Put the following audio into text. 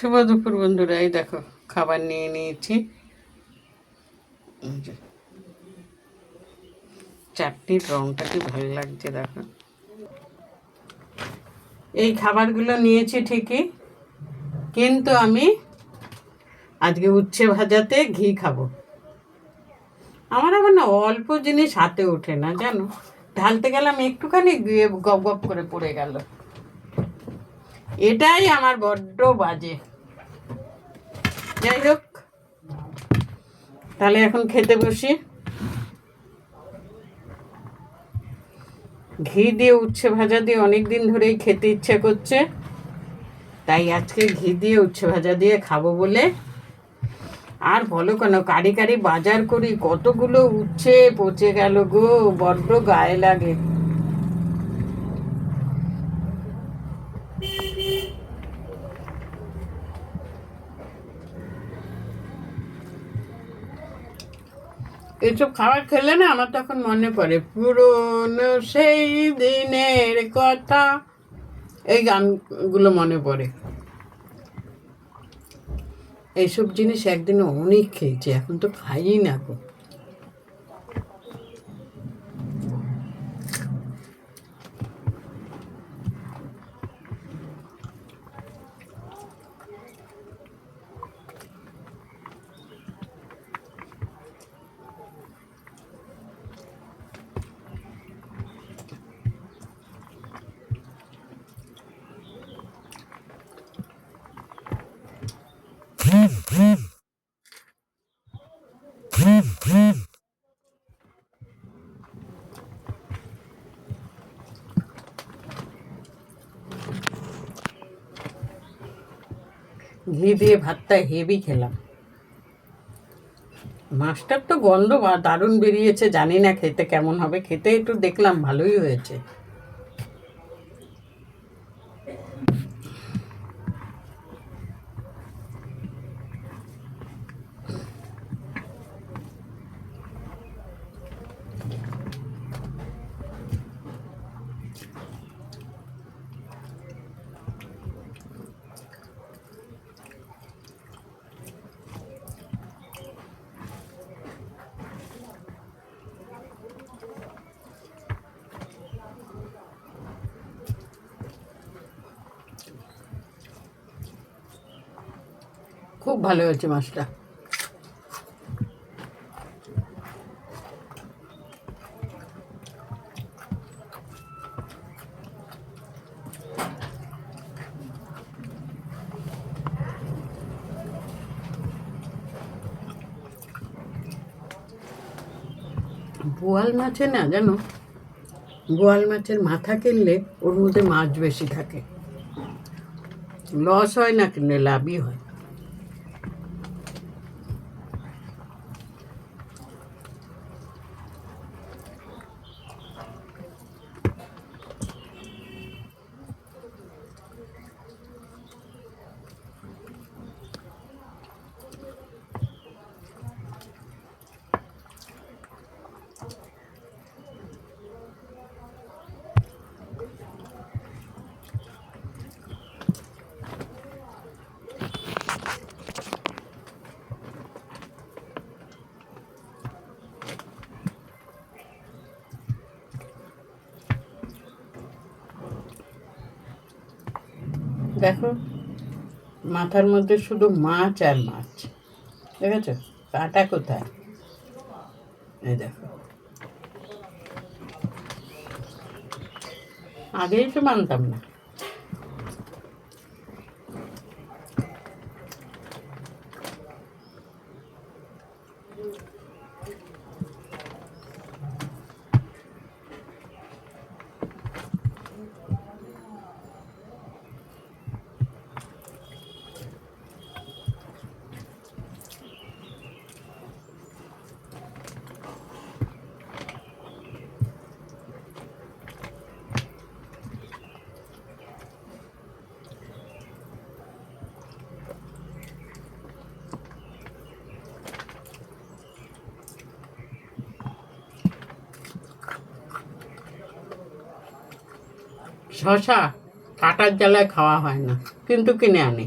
শুভ দুপুর বন্ধুরা, এই দেখো, খাবার নিয়ে নিয়েছি। চাটনির রংটা কি ভালো লাগছে দেখো। এই খাবারগুলো নিয়েছি ঠিকই, কিন্তু আমি আজকে উচ্ছে ভাজাতে ঘি খাব। আমার আবার না অল্প জিনিস হাতে ওঠে না, জানো? ঢালতে গেলাম একটুখানি গপ গপ করে পড়ে গেল। এটাই আমার বড্ড বাজে। যাই হোক, তাহলে এখন খেতে বসি। ঘি দিয়ে উচ্ছে ভাজা দিয়ে অনেক দিন ধরেই খেতে ইচ্ছে করছে। তাই আজকে ঘি দিয়ে উচ্ছে ভাজা দিয়ে খাব বলে। আর বলো কেন, কারি কারি বাজার করি, কতগুলো উচ্ছে পচে গেল গো, বড্ড গায়ে লাগে। এসব খাবার খেলে না আমার তখন মনে পড়ে। পুরনো সেই দিনের কথা। এই গানগুলো মনে পড়ে। এইসব জিনিস একদিন অনেক খেয়েছি, এখন তো খাই না গো। ঘি দিয়ে ভাতটা হেভি খেলাম। মাছটার তো গন্ধ বা দারুণ বেরিয়েছে, জানি না খেতে কেমন হবে। খেতে একটু দেখলাম ভালোই হয়েছে। খুব ভালো হয়েছে মাছটা। বোয়াল মাছে না, জানো? বোয়াল মাছের মাথা কিনলে ওর মধ্যে মাছ বেশি থাকে। লস হয় না কিনলে, লাভই হয়। দেখো, মাথার মধ্যে শুধু মাছ আর মাছ, দেখেছ? কাটা কোথায়? এই দেখো। আগেই তো মানতাম না। শশা কাটার জ্বালায় খাওয়া হয় না কিন্তু কিনে আনি।